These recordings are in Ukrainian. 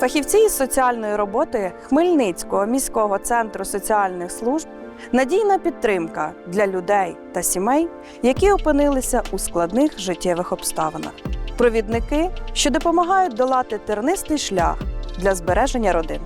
Фахівці із соціальної роботи Хмельницького міського центру соціальних служб надійна підтримка для людей та сімей, які опинилися у складних життєвих обставинах. Провідники, що допомагають долати тернистий шлях для збереження родин.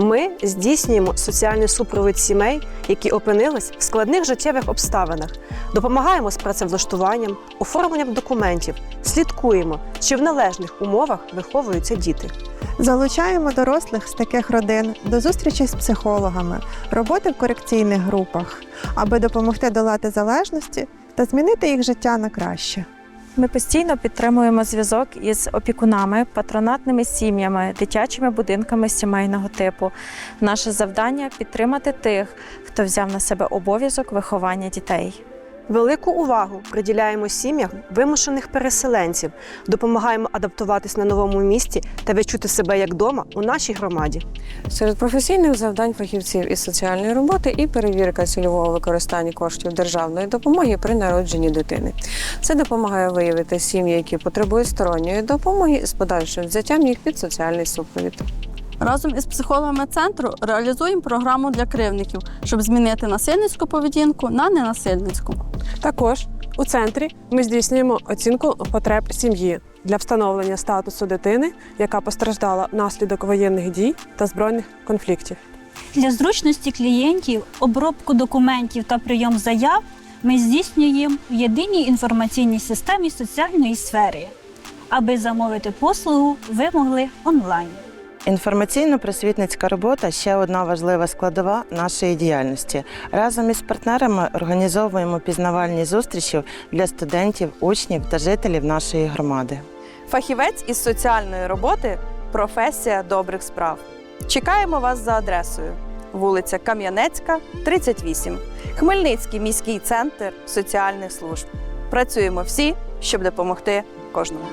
Ми здійснюємо соціальний супровід сімей, які опинились в складних життєвих обставинах, допомагаємо з працевлаштуванням, оформленням документів, слідкуємо, чи в належних умовах виховуються діти. Залучаємо дорослих з таких родин до зустрічі з психологами, роботи в корекційних групах, аби допомогти долати залежності та змінити їх життя на краще. Ми постійно підтримуємо зв'язок із опікунами, патронатними сім'ями, дитячими будинками сімейного типу. Наше завдання підтримати тих, хто взяв на себе обов'язок виховання дітей. Велику увагу приділяємо сім'ям вимушених переселенців, допомагаємо адаптуватись на новому місці та відчути себе як вдома у нашій громаді. Серед професійних завдань фахівців із соціальної роботи і перевірка цільового використання коштів державної допомоги при народженні дитини. Це допомагає виявити сім'ї, які потребують сторонньої допомоги з подальшим взяттям їх під соціальний супровід. Разом із психологами центру реалізуємо програму для кривників, щоб змінити насильницьку поведінку на ненасильницьку. Також у центрі ми здійснюємо оцінку потреб сім'ї для встановлення статусу дитини, яка постраждала внаслідок воєнних дій та збройних конфліктів. Для зручності клієнтів обробку документів та прийом заяв ми здійснюємо в єдиній інформаційній системі соціальної сфери. Аби замовити послугу, ви могли онлайн. Інформаційно-просвітницька робота ще одна важлива складова нашої діяльності. Разом із партнерами організовуємо пізнавальні зустрічі для студентів, учнів та жителів нашої громади. Фахівець із соціальної роботи професія добрих справ. Чекаємо вас за адресою: вулиця Кам'янецька, 38, Хмельницький міський центр соціальних служб. Працюємо всі, щоб допомогти кожному.